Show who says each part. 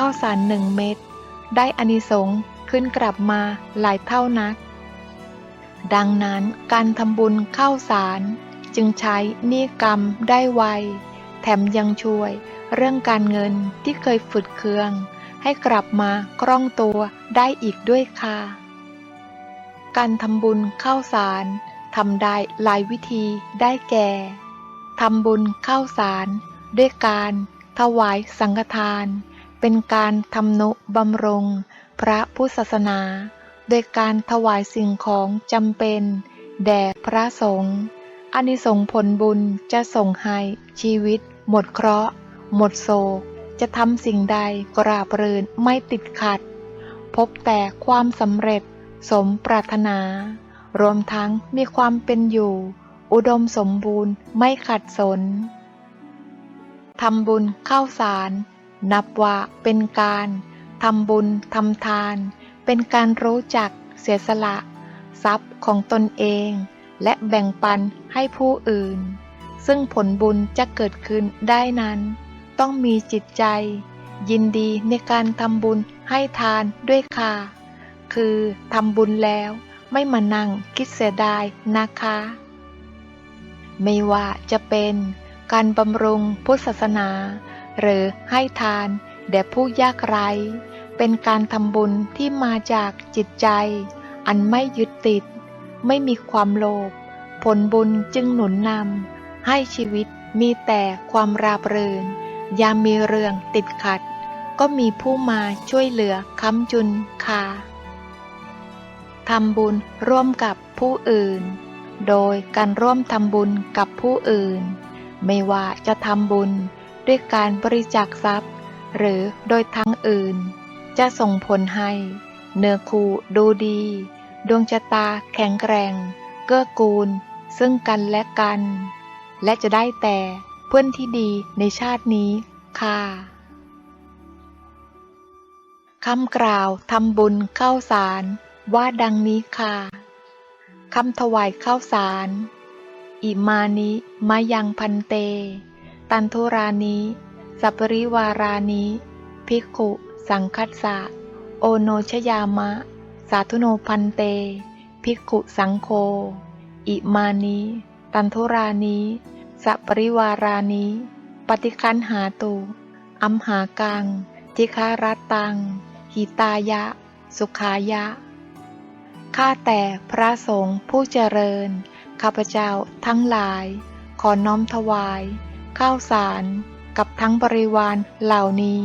Speaker 1: ข้าวสารหนึ่งเม็ดได้อานิสงส์ขึ้นกลับมาหลายเท่านัก ดังนั้นการทำบุญข้าวสารจึงใช้นิกรรมได้ไว แถมยังช่วยเรื่องการเงินที่เคยฝืดเคือง ให้กลับมาคล่องตัวได้อีกด้วยค่ะ การทำบุญข้าวสารทำได้หลายวิธีได้แก่ทำบุญข้าวสารด้วยการถวายสังฆทาน เป็นการทำนุบำรงพระพุทธศาสนา โดยการถวายสิ่งของจำเป็น แด่พระสงฆ์อานิสงส์ผลบุญจะส่งให้ชีวิต หมดเคราะห์ หมดโศก จะทำสิ่งใดกราบรืนไม่ติดขัด พบแต่ความสำเร็จสมปรารถนา รวมทั้งมีความเป็นอยู่ อุดมสมบูรณ์ไม่ขัดสนทำบุญเข้าสาร นับว่าเป็นการทำบุญทำทาน เป็นการรู้จักเสียสละ ทรัพย์ของตนเอง และแบ่งปันให้ผู้อื่น ซึ่งผลบุญจะเกิดขึ้นได้นั้น ต้องมีจิตใจ ยินดีในการทำบุญให้ทานด้วยค่ะ คือทำบุญแล้วไม่มานั่งคิดเสียดายนะคะ ไม่ว่าจะเป็นการบำรุงพุทธศาสนา หรือให้ทานแด่ผู้ยากไร้ เป็นการทำบุญที่มาจากจิตใจ อันไม่ยึดติด ไม่มีความโลภผลบุญจึงหนุนนำให้ชีวิตมีแต่ความราบรื่นยามมีเรื่องติดขัด ก็มีผู้มาช่วยเหลือค้ำจุนค่ะทำบุญร่วมกับผู้อื่น โดยการร่วมทำบุญกับผู้อื่น ไม่ว่าจะทำบุญ ด้วยการบริจาคทรัพย์ หรือโดยทางอื่น จะส่งผลให้ เนื้อคู่ดูดี ดวงชะตาแข็งแกร่ง เกื้อกูล ซึ่งกันและกัน และจะได้แต่เพื่อนที่ดีในชาตินี้ค่ะคำกล่าวทำบุญข้าวสารว่าดังนี้ค่ะคำถวายข้าวสาร อิมานิมายังพันเต ตันทุรานิสัปริวารานิภิกขุ สังคัสสะ โอโนชยามะ สาธุโนพันเต ภิกขุสังโฆอิมานิตันทุรานิสัปริวารานิปฏิคันหาตุ อัมหากัง จิคารัตตัง หิตายะ สุขายะ ข้าแต่พระสงฆ์ผู้เจริญ ข้าพเจ้าทั้งหลาย ขอน้อมถวาย ข้าวสาร กับทั้งบริวารเหล่านี้